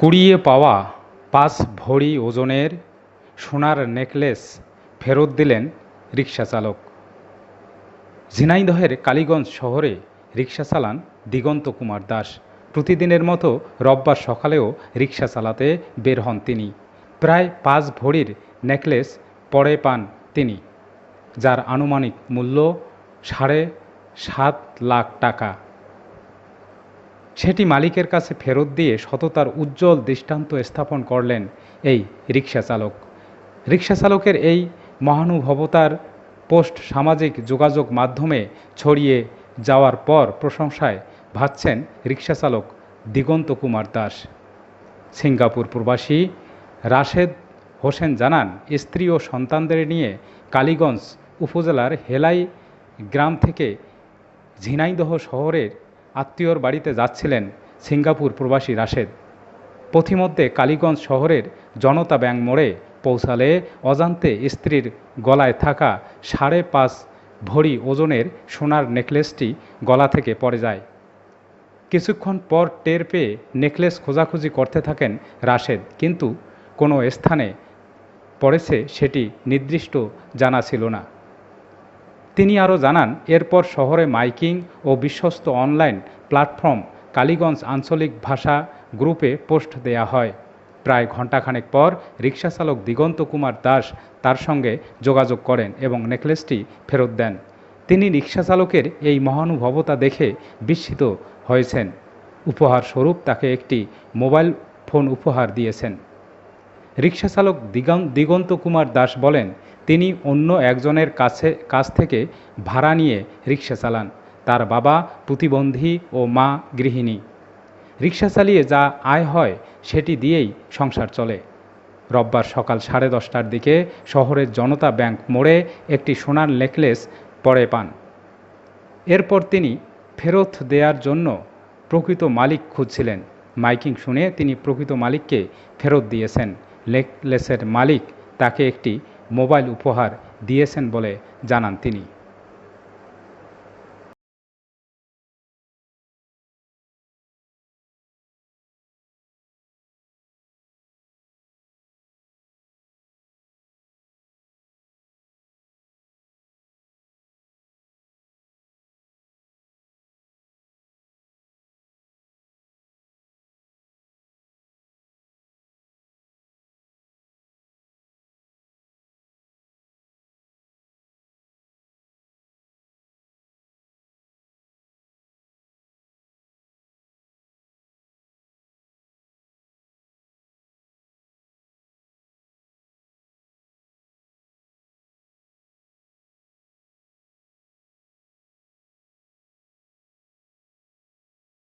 কুড়িয়ে পাওয়া পাঁচ ভরি ওজনের সোনার নেকলেস ফেরত দিলেন রিক্সা চালক। ঝিনাইদহের কালীগঞ্জ শহরে রিকশা চালান দিগন্ত কুমার দাস। প্রতিদিনের মতো রোববার সকালেও রিকশা চালাতে বের হন তিনি। প্রায় পাঁচ ভরির নেকলেস পড়ে পান তিনি, যার আনুমানিক মূল্য সাড়ে সাত লাখ টাকা। সেটি মালিকের কাছে ফেরত দিয়ে সততার উজ্জ্বল দৃষ্টান্ত স্থাপন করলেন এই রিকশা চালক। রিকশা চালকের এই মহানুভবতার পোস্ট সামাজিক যোগাযোগ মাধ্যমে ছড়িয়ে যাওয়ার পর প্রশংসায় ভাবছেন রিকশা চালক দিগন্ত কুমার দাস। সিঙ্গাপুর প্রবাসী রাশেদ হোসেন জানান, স্ত্রী ও সন্তানদের নিয়ে কালীগঞ্জ উপজেলার হেলাই গ্রাম থেকে ঝিনাইদহ শহরের আত্মীয়র বাড়িতে যাচ্ছিলেন সিঙ্গাপুর প্রবাসী রাশেদ। পথিমধ্যে কালীগঞ্জ শহরের জনতা ব্যাংক মোড়ে পৌঁছালে অজান্তে স্ত্রীর গলায় থাকা সাড়ে পাঁচ ভরি ওজনের সোনার নেকলেসটি গলা থেকে পড়ে যায়। কিছুক্ষণ পর টের পেয়ে নেকলেস খোঁজাখুঁজি করতে থাকেন রাশেদ, কিন্তু কোনো স্থানে পড়েছে সেটি নির্দিষ্ট জানা ছিল না। তিনি আরও জানান, এরপর শহরে মাইকিং ও বিশ্বস্ত অনলাইন প্ল্যাটফর্ম কালীগঞ্জ আঞ্চলিক ভাষা গ্রুপে পোস্ট দেয়া হয়। প্রায় ঘণ্টাখানেক পর রিকশাচালক দিগন্ত কুমার দাস তার সঙ্গে যোগাযোগ করেন এবং নেকলেসটি ফেরত দেন। তিনি রিকশাচালকের এই মহানুভবতা দেখে বিস্মিত হয়েছেন। উপহার স্বরূপ তাকে একটি মোবাইল ফোন উপহার দিয়েছেন। রিকশাচালক দিগন দিগন্ত কুমার দাস বলেন তিনি অন্য একজনের কাছে, কাছ থেকে ভাড়া নিয়ে রিক্সা চালান। তার বাবা প্রতিবন্ধী ও মা গৃহিণী। রিক্সা চালিয়ে যা আয় হয় সেটি দিয়েই সংসার চলে। রোববার সকাল সাড়ে দশটার দিকে শহরের জনতা ব্যাংক মোড়ে একটি সোনার নেকলেস পরে পান। এরপর তিনি ফেরত দেওয়ার জন্য প্রকৃত মালিক খুঁজছিলেন। মাইকিং শুনে তিনি প্রকৃত মালিককে ফেরত দিয়েছেন। নেকলেসের মালিক তাকে একটি মোবাইল উপহার দিয়েছেন বলে জানান তিনি।